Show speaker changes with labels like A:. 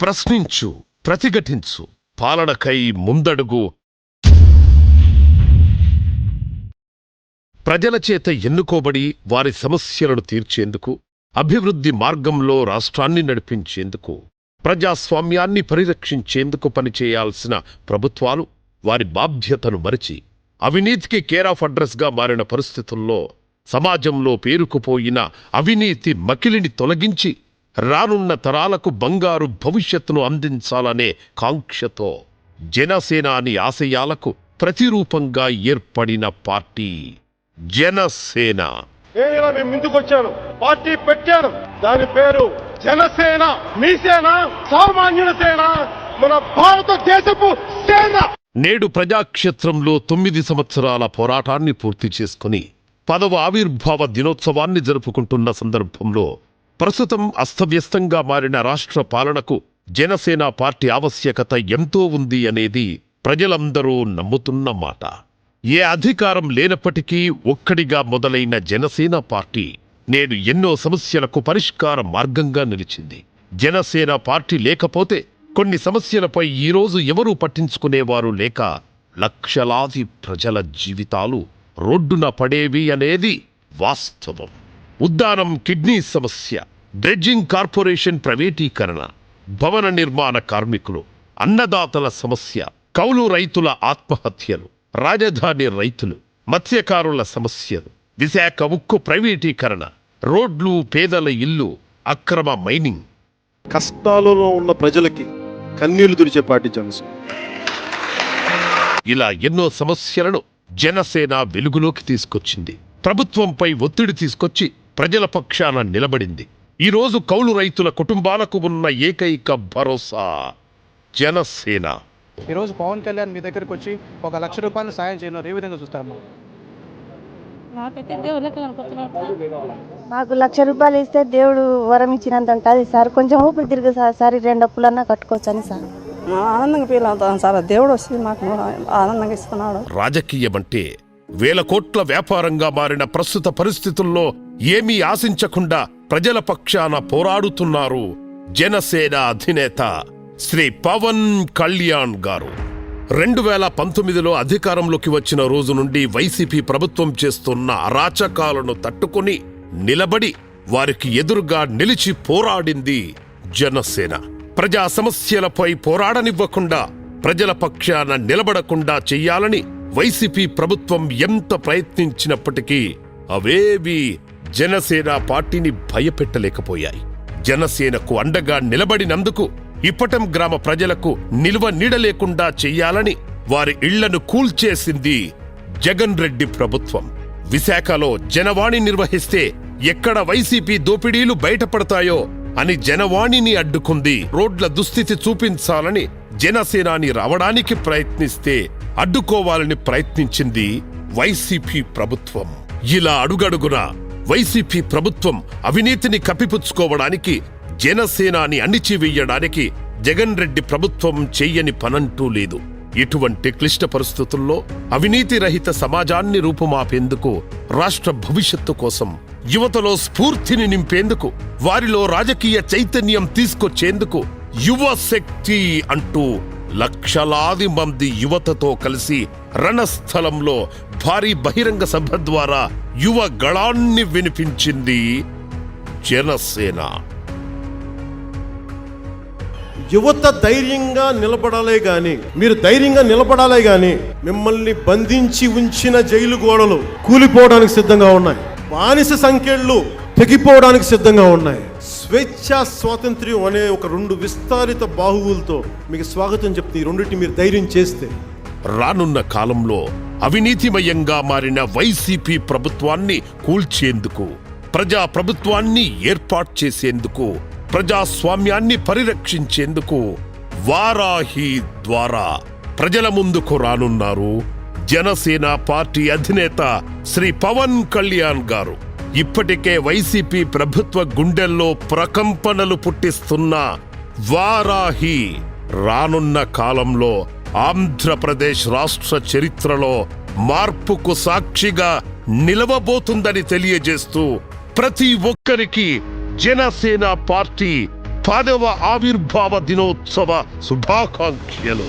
A: ప్రశ్నించు ప్రతిఘటించు పాలనకై ముందడుగు. ప్రజల చేత ఎన్నుకోబడి వారి సమస్యలను తీర్చేందుకు అభివృద్ధి మార్గంలో రాష్ట్రాన్ని నడిపించేందుకు ప్రజాస్వామ్యాన్ని పరిరక్షించేందుకు పనిచేయాల్సిన ప్రభుత్వాలు వారి బాధ్యతను మరిచి అవినీతికి కేర్ ఆఫ్ అడ్రస్గా మారిన పరిస్థితుల్లో సమాజంలో పేరుకుపోయిన అవినీతి మకిలిని తొలగించి రానున్న తరాలకు బంగారు భవిష్యత్తును అందించాలనే కాంక్షతో జనసేనాని ఆశయాలకు ప్రతిరూపంగా ఏర్పడిన పార్టీ జనసేన.
B: నేను ఇలా మేము ముందుకు వచ్చాను. పార్టీ పెట్టాను దాని పేరు జనసేన. మీ సేన సామాన్యుల సేన మన భారతదేశపు సేన.
A: నేడు ప్రజాక్షేత్రంలో తొమ్మిది సంవత్సరాల పోరాటాన్ని పూర్తి చేసుకుని పదవ ఆవిర్భావ దినోత్సవాన్ని జరుపుకుంటున్న సందర్భంలో ప్రస్తుతం అస్తవ్యస్తంగా మారిన రాష్ట్ర పాలనకు జనసేన పార్టీ ఆవశ్యకత ఎంతో ఉంది అనేది ప్రజలందరూ నమ్ముతున్న మాట. ఏ అధికారం లేనప్పటికీ ఒక్కడిగా మొదలైన జనసేన పార్టీ నేడు ఎన్నో సమస్యలకు పరిష్కార మార్గంగా నిలిచింది. జనసేన పార్టీ లేకపోతే కొన్ని సమస్యలపై ఈరోజు ఎవరూ పట్టించుకునేవారు లేక లక్షలాది ప్రజల జీవితాలు రోడ్డున పడేవి అనేది వాస్తవం. ఉద్దానం కిడ్నీ సమస్య. డ్రెడ్జింగ్ కార్పొరేషన్ ప్రైవేటీకరణ. భవన నిర్మాణ కార్మికులు. అన్నదాతల సమస్య. కౌలు రైతుల ఆత్మహత్యలు. రాజధాని రైతులు. మత్స్యకారుల సమస్యలు. విశాఖ ఉక్కు ప్రైవేటీకరణ. రోడ్లు పేదల ఇల్లు. అక్రమ మైనింగ్.
C: కష్టాలలో ఉన్న ప్రజలకి కన్నీళ్ళు తుడిచే పార్టీ జనసేన.
A: ఇలా ఎన్నో సమస్యలను జనసేన వెలుగులోకి తీసుకొచ్చింది. ప్రభుత్వంపై ఒత్తిడి తీసుకొచ్చి ప్రజల పక్షాన నిలబడింది. ఈ రోజు కౌలు రైతుల కుటుంబాలకు ఉన్న ఏకైక భరోసా జనసేన.
D: ఈరోజు పవన్ కళ్యాణ్ మీ దగ్గరికి వచ్చి ఒక లక్ష రూపాయలు సాయం చేయడం ఏ విధంగా చూస్తారమ్మా?
E: నాకైతే దేవుళ్ళకి
F: మాకు లక్ష రూపాయలు ఇస్తే దేవుడు వరం ఇచ్చినంత ఉంటుంది సార్ కొంచెం ఊపిరి తిరిగి సార్ సార్ రెండు అప్పులన్నా కట్టుకోవచ్చు అని సార్.
G: మా ఆనందంగా ఫీల్ అవుతాం సార్. దేవుడు వచ్చి మాకు ఆనందంగా ఇస్తున్నాడు.
A: రాజకీయమంటే వేల కోట్ల వ్యాపారంగా మారిన ప్రస్తుత పరిస్థితుల్లో ఏమీ ఆశించకుండా ప్రజల పక్షాన పోరాడుతున్నారు జనసేన అధినేత శ్రీ పవన్ కళ్యాణ్ గారు. రెండు వేల పంతొమ్మిదిలో అధికారంలోకి వచ్చిన రోజు నుండి వైసీపీ ప్రభుత్వం చేస్తున్న అరాచకాలను తట్టుకొని నిలబడి వారికి ఎదురుగా నిలిచి పోరాడింది జనసేన. ప్రజా సమస్యలపై పోరాడనివ్వకుండా ప్రజల పక్షాన నిలబడకుండా చెయ్యాలని వైసీపీ ప్రభుత్వం ఎంత ప్రయత్నించినప్పటికీ అవేవి జనసేన పార్టీని భయపెట్టలేకపోయాయి. జనసేనకు అండగా నిలబడినందుకు ఇప్పటం గ్రామ ప్రజలకు నిల్వ నీడలేకుండా చెయ్యాలని వారి ఇళ్ళను కూల్చేసింది జగన్ రెడ్డి ప్రభుత్వం. విశాఖలో జనవాణి నిర్వహిస్తే ఎక్కడ వైసీపీ దోపిడీలు బయటపడతాయో అని జనవాణిని అడ్డుకుంది. రోడ్ల దుస్థితి చూపించాలని జనసేనాని రావడానికి ప్రయత్నిస్తే అడ్డుకోవాలని ప్రయత్నించింది వైసీపీ ప్రభుత్వం. ఇలా అడుగడుగున వైసీపీ ప్రభుత్వం అవినీతిని కప్పిపుచ్చుకోవడానికి జనసేనాని అణిచివేయడానికి జగన్ రెడ్డి ప్రభుత్వం చెయ్యని పనంటూ లేదు. ఇటువంటి క్లిష్ట పరిస్థితుల్లో అవినీతి రహిత సమాజాన్ని రూపుమాపేందుకు రాష్ట్ర భవిష్యత్తు కోసం యువతలో స్ఫూర్తిని నింపేందుకు వారిలో రాజకీయ చైతన్యం తీసుకొచ్చేందుకు యువ శక్తి అంటూ లక్షలాది మంది యువతతో కలిసి రణస్థలంలో భారీ బహిరంగ సభ ద్వారా యువ గళాన్ని వినిపించింది జనసేన.
C: యువత ధైర్యంగా నిలబడాలే గాని మీరు ధైర్యంగా నిలబడాలే గాని మిమ్మల్ని బంధించి ఉంచిన జైలు గోడలు కూలిపోవడానికి సిద్ధంగా ఉన్నాయి. బానిస సంఖ్యలు తెగిపోవడానికి సిద్ధంగా ఉన్నాయి. స్వేచ్ఛ స్వాతంత్ర్యం అనే ఒక రెండు విస్తారిత బాహువులతో మీకు స్వాగతం చెప్తే ఈ రెండింటిని మీరు ధైర్యం చేస్తే.
A: రానున్న కాలంలో అవినీతిమయంగా మారిన వైసీపీ ప్రభుత్వాన్ని కూల్చేందుకు ప్రజా ప్రభుత్వాన్ని ఏర్పాటు చేసేందుకు ప్రజాస్వామ్యాన్ని పరిరక్షించేందుకు వారాహి ద్వారా ప్రజల ముందుకు రానున్నారు జనసేన పార్టీ అధినేత శ్రీ పవన్ కళ్యాణ్ గారు. ఇప్పటికే వైసీపీ ప్రభుత్వ గుండెల్లో ప్రకంపనలు పుట్టిస్తున్న వారాహి రానున్న కాలంలో ఆంధ్రప్రదేశ్ రాష్ట్ర చరిత్రలో మార్పుకు సాక్షిగా నిలవబోతుందని తెలియజేస్తూ ప్రతి ఒక్కరికి జనసేన పార్టీ పదవ ఆవిర్భావ దినోత్సవ శుభాకాంక్షలు.